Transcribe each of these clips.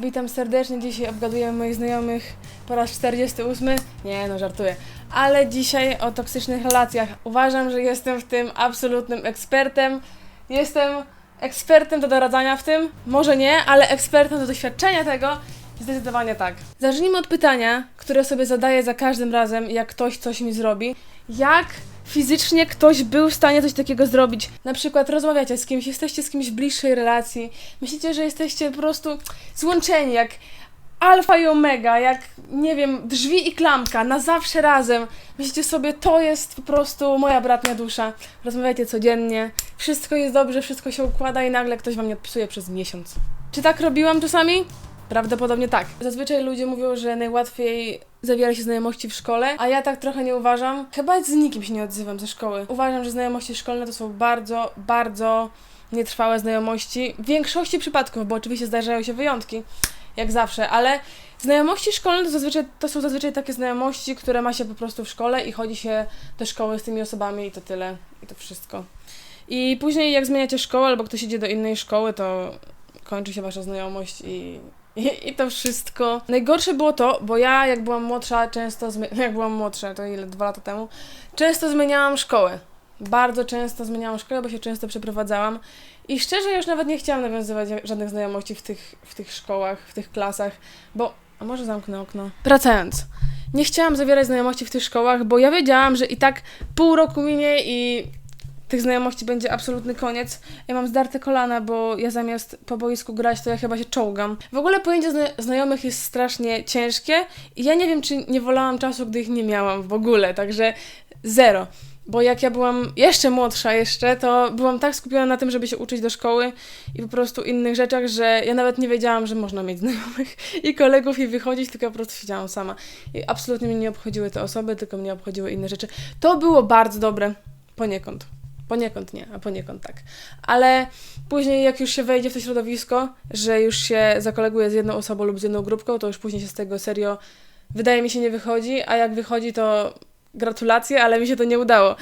Witam serdecznie, dzisiaj obgaduję moich znajomych po raz 48. Nie, no żartuję. Ale dzisiaj o toksycznych relacjach. Uważam, że jestem w tym absolutnym ekspertem. Jestem ekspertem do doradzania w tym. Może nie, ale ekspertem do doświadczenia tego. Zdecydowanie tak. Zacznijmy od pytania, które sobie zadaję za każdym razem, jak ktoś coś mi zrobi. Jak fizycznie ktoś był w stanie coś takiego zrobić? Na przykład rozmawiacie z kimś, jesteście z kimś w bliższej relacji, myślicie, że jesteście po prostu złączeni, jak alfa i omega, jak, nie wiem, drzwi i klamka, na zawsze razem. Myślicie sobie, to jest po prostu moja bratnia dusza. Rozmawiacie codziennie, wszystko jest dobrze, wszystko się układa i nagle ktoś wam nie odpisuje przez miesiąc. Czy tak robiłam czasami? Prawdopodobnie tak. Zazwyczaj ludzie mówią, że najłatwiej zawiera się znajomości w szkole, a ja tak trochę nie uważam. Chyba z nikim się nie odzywam ze szkoły. Uważam, że znajomości szkolne to są bardzo, bardzo nietrwałe znajomości. W większości przypadków, bo oczywiście zdarzają się wyjątki, jak zawsze, ale znajomości szkolne to, zazwyczaj, to są zazwyczaj takie znajomości, które ma się po prostu w szkole i chodzi się do szkoły z tymi osobami i to tyle. I to wszystko. I później jak zmieniacie szkołę albo ktoś idzie do innej szkoły, to kończy się wasza znajomość i, i, i to wszystko. Najgorsze było to, bo ja jak byłam młodsza, często, zmi- jak byłam młodsza, to ile, dwa lata temu, często zmieniałam szkołę. Bardzo często zmieniałam szkołę, bo się często przeprowadzałam. I szczerze, już nawet nie chciałam nawiązywać żadnych znajomości w tych, w tych szkołach, w tych klasach, bo. A może zamknę okno? Wracając. Nie chciałam zawierać znajomości w tych szkołach, bo ja wiedziałam, że i tak pół roku minie i tych znajomości będzie absolutny koniec. Ja mam zdarte kolana, bo ja zamiast po boisku grać, to ja chyba się czołgam. W ogóle pojęcie zna- znajomych jest strasznie ciężkie i ja nie wiem, czy nie wolałam czasu, gdy ich nie miałam w ogóle, także zero. Bo jak ja byłam jeszcze młodsza jeszcze, to byłam tak skupiona na tym, żeby się uczyć do szkoły i po prostu innych rzeczach, że ja nawet nie wiedziałam, że można mieć znajomych i kolegów i wychodzić, tylko po prostu siedziałam sama. I absolutnie mnie nie obchodziły te osoby, tylko mnie obchodziły inne rzeczy. To było bardzo dobre, poniekąd. Poniekąd nie, a poniekąd tak. Ale później, jak już się wejdzie w to środowisko, że już się zakoleguje z jedną osobą lub z jedną grupką, to już później się z tego serio, wydaje mi się, nie wychodzi, a jak wychodzi, to gratulacje, ale mi się to nie udało.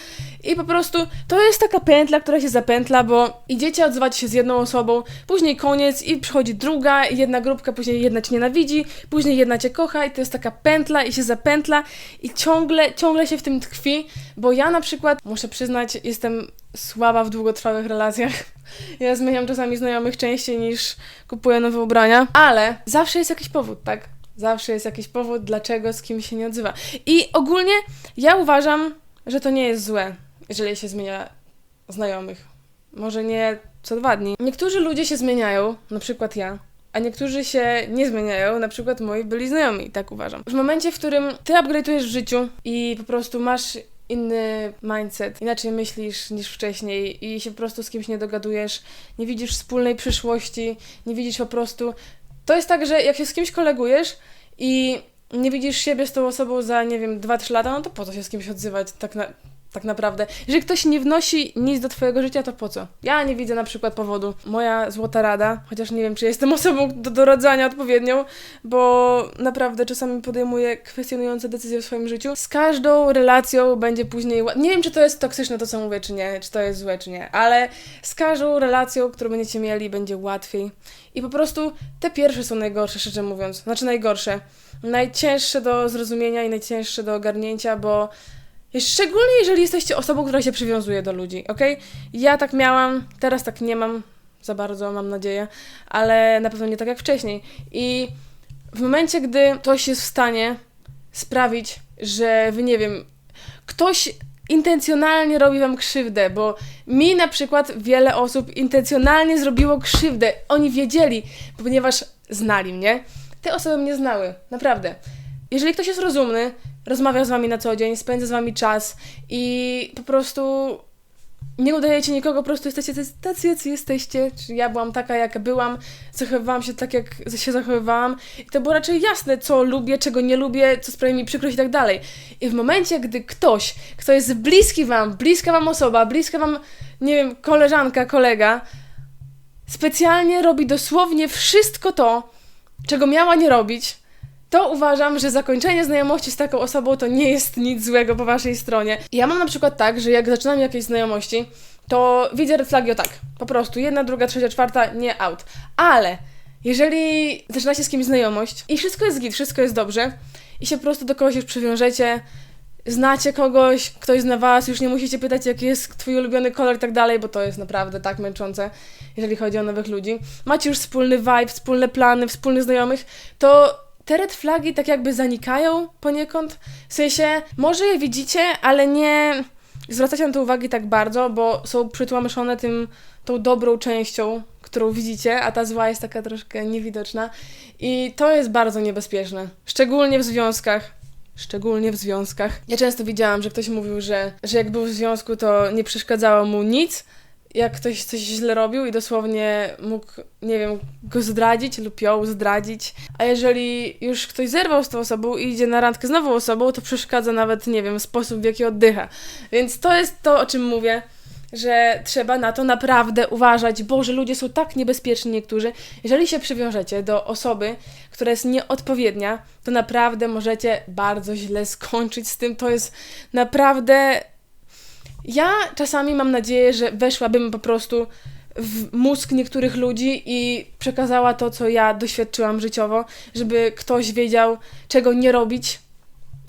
I po prostu to jest taka pętla, która się zapętla, bo idziecie odzywać się z jedną osobą, później koniec i przychodzi druga, i jedna grupka, później jedna cię nienawidzi, później jedna cię kocha i to jest taka pętla i się zapętla i ciągle, ciągle się w tym tkwi, bo ja na przykład, muszę przyznać, jestem słaba w długotrwałych relacjach. Ja zmieniam czasami znajomych częściej niż kupuję nowe ubrania, ale zawsze jest jakiś powód, tak? Zawsze jest jakiś powód, dlaczego z kim się nie odzywa. I ogólnie ja uważam, że to nie jest złe, jeżeli się zmienia znajomych. Może nie co dwa dni. Niektórzy ludzie się zmieniają, na przykład ja, a niektórzy się nie zmieniają, na przykład moi byli znajomi, tak uważam. W momencie, w którym ty upgrade'ujesz w życiu i po prostu masz inny mindset, inaczej myślisz niż wcześniej i się po prostu z kimś nie dogadujesz, nie widzisz wspólnej przyszłości, nie widzisz po prostu... To jest tak, że jak się z kimś kolegujesz i nie widzisz siebie z tą osobą za, nie wiem, 2-3 lata, no to po co się z kimś odzywać tak, na, tak naprawdę? Jeżeli ktoś nie wnosi nic do twojego życia, to po co? Ja nie widzę na przykład powodu. Moja złota rada, chociaż nie wiem, czy jestem osobą do doradzania odpowiednią, bo naprawdę czasami podejmuję kwestionujące decyzje w swoim życiu. Z każdą relacją będzie później... Nie wiem, czy to jest toksyczne to, co mówię, czy nie, czy to jest złe, czy nie, ale z każdą relacją, którą będziecie mieli, będzie łatwiej. I po prostu te pierwsze są najgorsze, szczerze mówiąc. Znaczy najgorsze. Najcięższe do zrozumienia i najcięższe do ogarnięcia, bo szczególnie jeżeli jesteście osobą, która się przywiązuje do ludzi, ok? Ja tak miałam, teraz tak nie mam za bardzo, mam nadzieję, ale na pewno nie tak jak wcześniej. I w momencie, gdy ktoś jest w stanie sprawić, że wy nie wiem, ktoś intencjonalnie robi wam krzywdę, bo mi na przykład wiele osób intencjonalnie zrobiło krzywdę. Oni wiedzieli, ponieważ znali mnie. Te osoby mnie znały, naprawdę. Jeżeli ktoś jest rozumny, rozmawia z wami na co dzień, spędza z wami czas i po prostu nie udajecie nikogo, po prostu jesteście tacy- jacy jesteście. Czy ja byłam taka, jaka byłam, zachowywałam się tak, jak się zachowywałam. I to było raczej jasne, co lubię, czego nie lubię, co sprawia mi przykrość i tak dalej. I w momencie, gdy ktoś, kto jest bliski wam, bliska wam osoba, bliska wam, nie wiem, koleżanka, kolega, specjalnie robi dosłownie wszystko to, czego miała nie robić, to uważam, że zakończenie znajomości z taką osobą to nie jest nic złego po waszej stronie. Ja mam na przykład tak, że jak zaczynam jakieś znajomości, to widzę red flagi o tak. Po prostu jedna, druga, trzecia, czwarta, nie out. Ale Jeżeli zaczynacie z kimś znajomość i wszystko jest git, wszystko jest dobrze i się po prostu do kogoś już przywiążecie, znacie kogoś, ktoś zna was, już nie musicie pytać, jaki jest twój ulubiony kolor i tak dalej, bo to jest naprawdę tak męczące, jeżeli chodzi o nowych ludzi. Macie już wspólny vibe, wspólne plany, wspólnych znajomych, to te red flagi tak jakby zanikają poniekąd. W sensie, może je widzicie, ale nie zwracacie na to uwagi tak bardzo, bo są przytłamszone tym, tą dobrą częścią, którą widzicie, a ta zła jest taka troszkę niewidoczna. I to jest bardzo niebezpieczne. Szczególnie w związkach. Szczególnie w związkach. Ja często widziałam, że ktoś mówił, że, że jak był w związku, to nie przeszkadzało mu nic, jak ktoś coś źle robił i dosłownie mógł, nie wiem, go zdradzić lub ją zdradzić. A jeżeli już ktoś zerwał z tą osobą i idzie na randkę z nową osobą, to przeszkadza nawet, nie wiem, sposób, w jaki oddycha. Więc to jest to, o czym mówię, że trzeba na to naprawdę uważać. Boże, ludzie są tak niebezpieczni niektórzy. Jeżeli się przywiążecie do osoby, która jest nieodpowiednia, to naprawdę możecie bardzo źle skończyć z tym. To jest naprawdę ja czasami mam nadzieję, że weszłabym po prostu w mózg niektórych ludzi i przekazała to, co ja doświadczyłam życiowo, żeby ktoś wiedział, czego nie robić,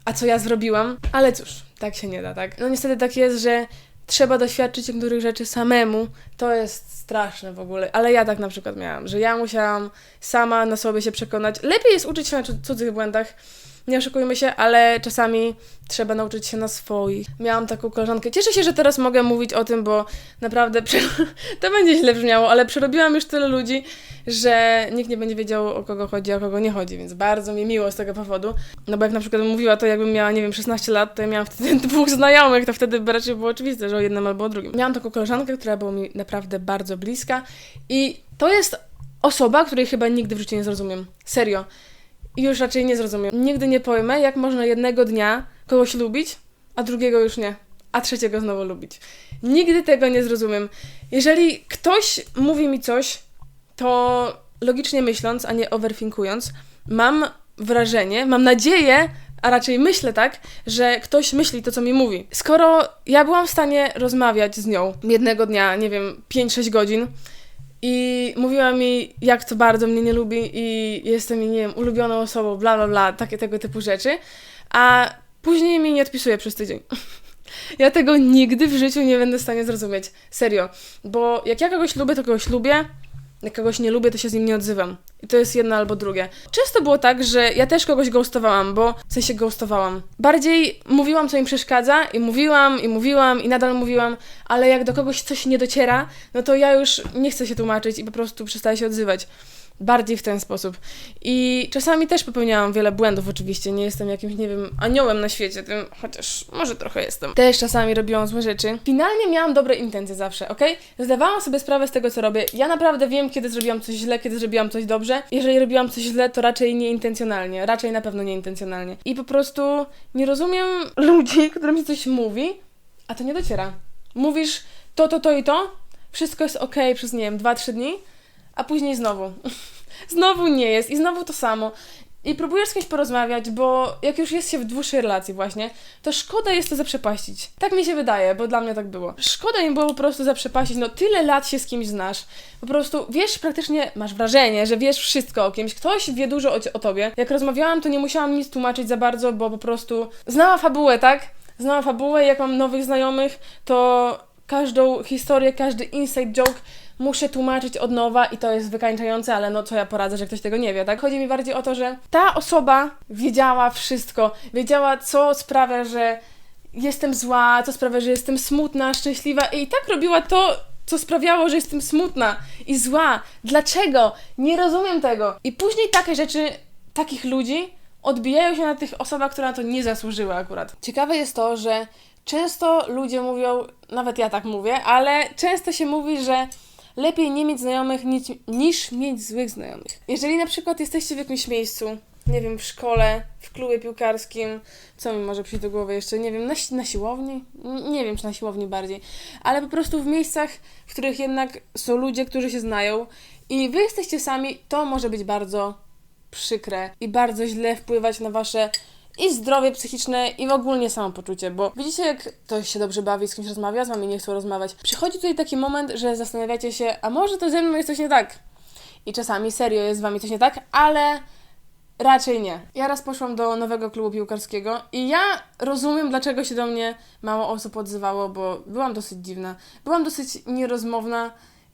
a co ja zrobiłam. Ale cóż, tak się nie da, tak? No niestety tak jest, że trzeba doświadczyć niektórych rzeczy samemu. To jest straszne w ogóle. Ale ja tak na przykład miałam, że ja musiałam sama na sobie się przekonać. Lepiej jest uczyć się na cudzych błędach, nie oszukujmy się, ale czasami trzeba nauczyć się na swoich. Miałam taką koleżankę. Cieszę się, że teraz mogę mówić o tym, bo naprawdę to będzie źle brzmiało, ale przerobiłam już tyle ludzi, że nikt nie będzie wiedział o kogo chodzi, a o kogo nie chodzi, więc bardzo mi miło z tego powodu. No bo jak na przykład mówiła to, jakbym miała, nie wiem, 16 lat, to ja miałam wtedy dwóch znajomych, to wtedy raczej było oczywiste, że o jednym albo o drugim. Miałam taką koleżankę, która była mi naprawdę bardzo bliska i to jest osoba, której chyba nigdy w życiu nie zrozumiem. Serio i już raczej nie zrozumiem. Nigdy nie pojmę, jak można jednego dnia kogoś lubić, a drugiego już nie, a trzeciego znowu lubić. Nigdy tego nie zrozumiem. Jeżeli ktoś mówi mi coś, to logicznie myśląc, a nie overthinkując, mam wrażenie, mam nadzieję, a raczej myślę tak, że ktoś myśli to, co mi mówi. Skoro ja byłam w stanie rozmawiać z nią jednego dnia, nie wiem, 5-6 godzin, i mówiła mi, jak to bardzo mnie nie lubi i jestem nie wiem, ulubioną osobą, bla, bla, bla, takie tego typu rzeczy. A później mi nie odpisuje przez tydzień. ja tego nigdy w życiu nie będę w stanie zrozumieć. Serio. Bo jak ja kogoś lubię, to kogoś lubię, jak kogoś nie lubię, to się z nim nie odzywam. I to jest jedno albo drugie. Często było tak, że ja też kogoś ghostowałam, bo w sensie ghostowałam. Bardziej mówiłam, co im przeszkadza i mówiłam, i mówiłam, i nadal mówiłam, ale jak do kogoś coś nie dociera, no to ja już nie chcę się tłumaczyć i po prostu przestaję się odzywać bardziej w ten sposób. I czasami też popełniałam wiele błędów, oczywiście. Nie jestem jakimś, nie wiem, aniołem na świecie, tym, chociaż może trochę jestem. Też czasami robiłam złe rzeczy. Finalnie miałam dobre intencje zawsze, ok? Zdawałam sobie sprawę z tego, co robię. Ja naprawdę wiem, kiedy zrobiłam coś źle, kiedy zrobiłam coś dobrze. Jeżeli robiłam coś źle, to raczej nieintencjonalnie. Raczej na pewno nieintencjonalnie. I po prostu nie rozumiem ludzi, którym się coś mówi, a to nie dociera. Mówisz to, to, to i to, wszystko jest ok przez, nie wiem, 2-3 dni, a później znowu. znowu nie jest i znowu to samo. I próbujesz z kimś porozmawiać, bo jak już jest się w dłuższej relacji właśnie, to szkoda jest to zaprzepaścić. Tak mi się wydaje, bo dla mnie tak było. Szkoda im było po prostu zaprzepaścić, no tyle lat się z kimś znasz. Po prostu wiesz praktycznie, masz wrażenie, że wiesz wszystko o kimś. Ktoś wie dużo o, o tobie. Jak rozmawiałam, to nie musiałam nic tłumaczyć za bardzo, bo po prostu znała fabułę, tak? Znała fabułę, jak mam nowych znajomych, to każdą historię, każdy inside joke muszę tłumaczyć od nowa i to jest wykańczające, ale no co ja poradzę, że ktoś tego nie wie, tak? Chodzi mi bardziej o to, że ta osoba wiedziała wszystko, wiedziała co sprawia, że jestem zła, co sprawia, że jestem smutna, szczęśliwa i tak robiła to, co sprawiało, że jestem smutna i zła. Dlaczego? Nie rozumiem tego. I później takie rzeczy, takich ludzi odbijają się na tych osobach, które na to nie zasłużyły akurat. Ciekawe jest to, że często ludzie mówią, nawet ja tak mówię, ale często się mówi, że lepiej nie mieć znajomych niż, mieć złych znajomych. Jeżeli na przykład jesteście w jakimś miejscu, nie wiem, w szkole, w klubie piłkarskim, co mi może przyjść do głowy jeszcze, nie wiem, na, na siłowni? Nie wiem, czy na siłowni bardziej, ale po prostu w miejscach, w których jednak są ludzie, którzy się znają i wy jesteście sami, to może być bardzo przykre i bardzo źle wpływać na wasze i zdrowie psychiczne i w ogóle samopoczucie, bo widzicie, jak ktoś się dobrze bawi, z kimś rozmawia, z wami nie chcą rozmawiać. Przychodzi tutaj taki moment, że zastanawiacie się, a może to ze mną jest coś nie tak? i czasami serio jest z wami coś nie tak, ale raczej nie. Ja raz poszłam do nowego klubu piłkarskiego i ja rozumiem, dlaczego się do mnie mało osób odzywało, bo byłam dosyć dziwna, byłam dosyć nierozmowna.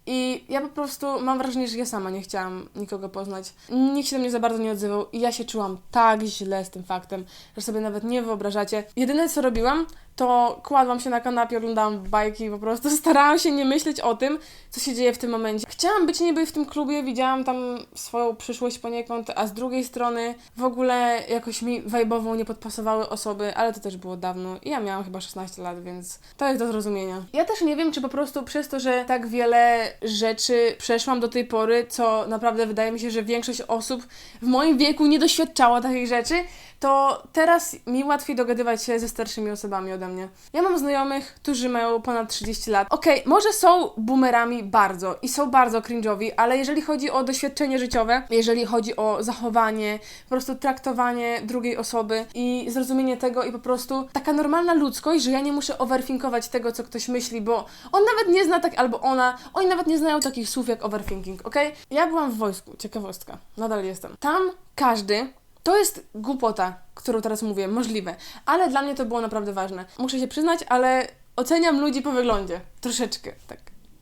I ja po prostu mam wrażenie, że ja sama nie chciałam nikogo poznać. Nikt się do mnie za bardzo nie odzywał i ja się czułam tak źle z tym faktem, że sobie nawet nie wyobrażacie. Jedyne co robiłam, to kładłam się na kanapie, oglądałam bajki po prostu starałam się nie myśleć o tym, co się dzieje w tym momencie. Chciałam być niby w tym klubie, widziałam tam swoją przyszłość poniekąd, a z drugiej strony w ogóle jakoś mi wajbowo nie podpasowały osoby, ale to też było dawno i ja miałam chyba 16 lat, więc to jest do zrozumienia. Ja też nie wiem, czy po prostu przez to, że tak wiele rzeczy przeszłam do tej pory, co naprawdę wydaje mi się, że większość osób w moim wieku nie doświadczała takich rzeczy, to teraz mi łatwiej dogadywać się ze starszymi osobami ode mnie. Ja mam znajomych, którzy mają ponad 30 lat. Okej, może są boomerami bardzo i są bardzo cringe'owi, ale jeżeli chodzi o doświadczenie życiowe, jeżeli chodzi o zachowanie, po prostu traktowanie drugiej osoby i zrozumienie tego i po prostu taka normalna ludzkość, że ja nie muszę overthinkować tego, co ktoś myśli, bo on nawet nie zna tak, albo ona, oni nawet nie znają takich słów jak overthinking, okej? Ja byłam w wojsku, ciekawostka, nadal jestem. Tam każdy to jest głupota, którą teraz mówię, możliwe, ale dla mnie to było naprawdę ważne. Muszę się przyznać, ale oceniam ludzi po wyglądzie. Troszeczkę, tak.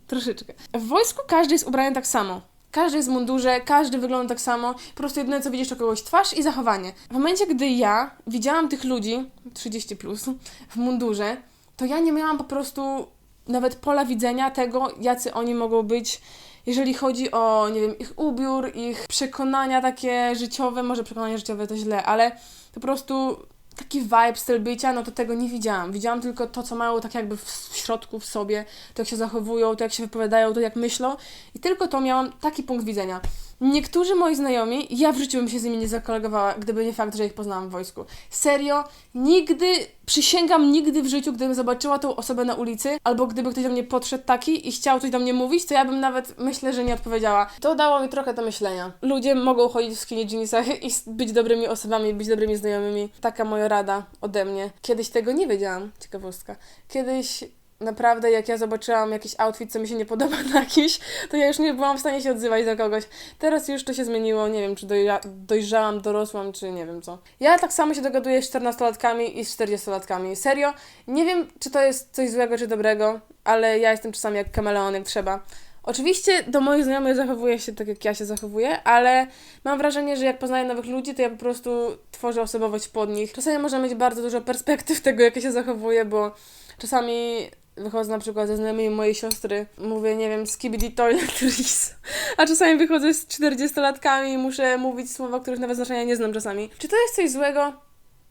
Troszeczkę. W wojsku każdy jest ubrany tak samo. Każdy jest w mundurze, każdy wygląda tak samo. Po prostu jedyne co widzisz to kogoś twarz i zachowanie. W momencie, gdy ja widziałam tych ludzi, 30 plus, w mundurze, to ja nie miałam po prostu nawet pola widzenia tego, jacy oni mogą być jeżeli chodzi o, nie wiem, ich ubiór, ich przekonania takie życiowe, może przekonania życiowe to źle, ale po prostu taki vibe, styl bycia, no to tego nie widziałam. Widziałam tylko to, co mają tak jakby w środku, w sobie, to jak się zachowują, to jak się wypowiadają, to jak myślą i tylko to miałam taki punkt widzenia. Niektórzy moi znajomi, ja w życiu bym się z nimi nie zakolegowała, gdyby nie fakt, że ich poznałam w wojsku. Serio, nigdy, przysięgam, nigdy w życiu, gdybym zobaczyła tą osobę na ulicy, albo gdyby ktoś do mnie podszedł taki i chciał coś do mnie mówić, to ja bym nawet, myślę, że nie odpowiedziała. To dało mi trochę do myślenia. Ludzie mogą chodzić w skinny jeansach i być dobrymi osobami, być dobrymi znajomymi. Taka moja rada ode mnie. Kiedyś tego nie wiedziałam, ciekawostka. Kiedyś naprawdę jak ja zobaczyłam jakiś outfit, co mi się nie podoba na kimś, to ja już nie byłam w stanie się odzywać do kogoś. Teraz już to się zmieniło, nie wiem, czy dojrza- dojrzałam, dorosłam, czy nie wiem co. Ja tak samo się dogaduję z 14-latkami i z 40-latkami. Serio, nie wiem, czy to jest coś złego, czy dobrego, ale ja jestem czasami jak kameleon, jak trzeba. Oczywiście do moich znajomych zachowuję się tak, jak ja się zachowuję, ale mam wrażenie, że jak poznaję nowych ludzi, to ja po prostu tworzę osobowość pod nich. Czasami można mieć bardzo dużo perspektyw tego, jak ja się zachowuję, bo czasami wychodzę na przykład ze znajomymi mojej siostry, mówię, nie wiem, skibidi toiletries, a czasami wychodzę z 40-latkami i muszę mówić słowa, których nawet znaczenia nie znam czasami. Czy to jest coś złego?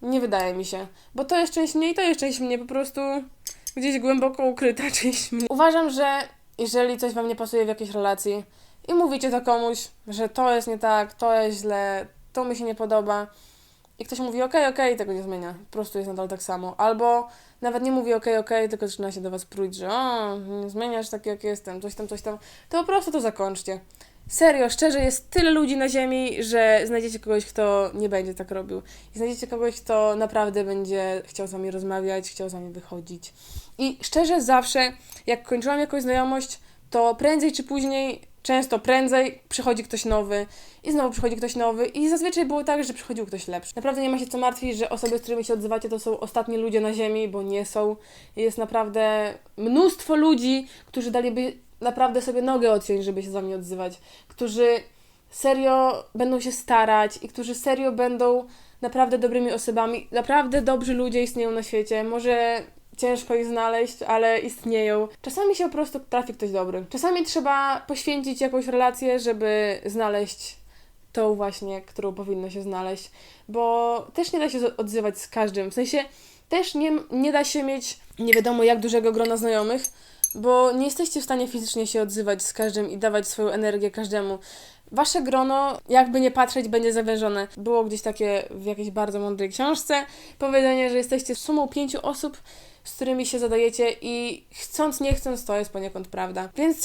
Nie wydaje mi się, bo to jest część mnie i to jest część mnie, po prostu gdzieś głęboko ukryta część mnie. Uważam, że jeżeli coś Wam nie pasuje w jakiejś relacji i mówicie to komuś, że to jest nie tak, to jest źle, to mi się nie podoba i ktoś mówi okej, okej, tego nie zmienia, po prostu jest nadal tak samo. Albo nawet nie mówi okej, okej, tylko zaczyna się do Was próć, że o, zmieniasz tak jak jestem, coś tam, coś tam, to po prostu to zakończcie. Serio, szczerze, jest tyle ludzi na ziemi, że znajdziecie kogoś, kto nie będzie tak robił. I znajdziecie kogoś, kto naprawdę będzie chciał z Wami rozmawiać, chciał z Wami wychodzić. I szczerze, zawsze, jak kończyłam jakąś znajomość, to prędzej czy później, często prędzej, przychodzi ktoś nowy i znowu przychodzi ktoś nowy i zazwyczaj było tak, że przychodził ktoś lepszy. Naprawdę nie ma się co martwić, że osoby, z którymi się odzywacie, to są ostatni ludzie na ziemi, bo nie są. Jest naprawdę mnóstwo ludzi, którzy daliby naprawdę sobie nogę odciąć, żeby się z Wami odzywać, którzy serio będą się starać i którzy serio będą naprawdę dobrymi osobami. Naprawdę dobrzy ludzie istnieją na świecie. Może ciężko ich znaleźć, ale istnieją. Czasami się po prostu trafi ktoś dobry. Czasami trzeba poświęcić jakąś relację, żeby znaleźć tą właśnie, którą powinno się znaleźć, bo też nie da się odzywać z każdym. W sensie też nie, nie da się mieć nie wiadomo jak dużego grona znajomych, bo nie jesteście w stanie fizycznie się odzywać z każdym i dawać swoją energię każdemu. Wasze grono, jakby nie patrzeć, będzie zawężone. Było gdzieś takie w jakiejś bardzo mądrej książce powiedzenie, że jesteście sumą pięciu osób, z którymi się zadajecie i chcąc, nie chcąc, to jest poniekąd prawda. Więc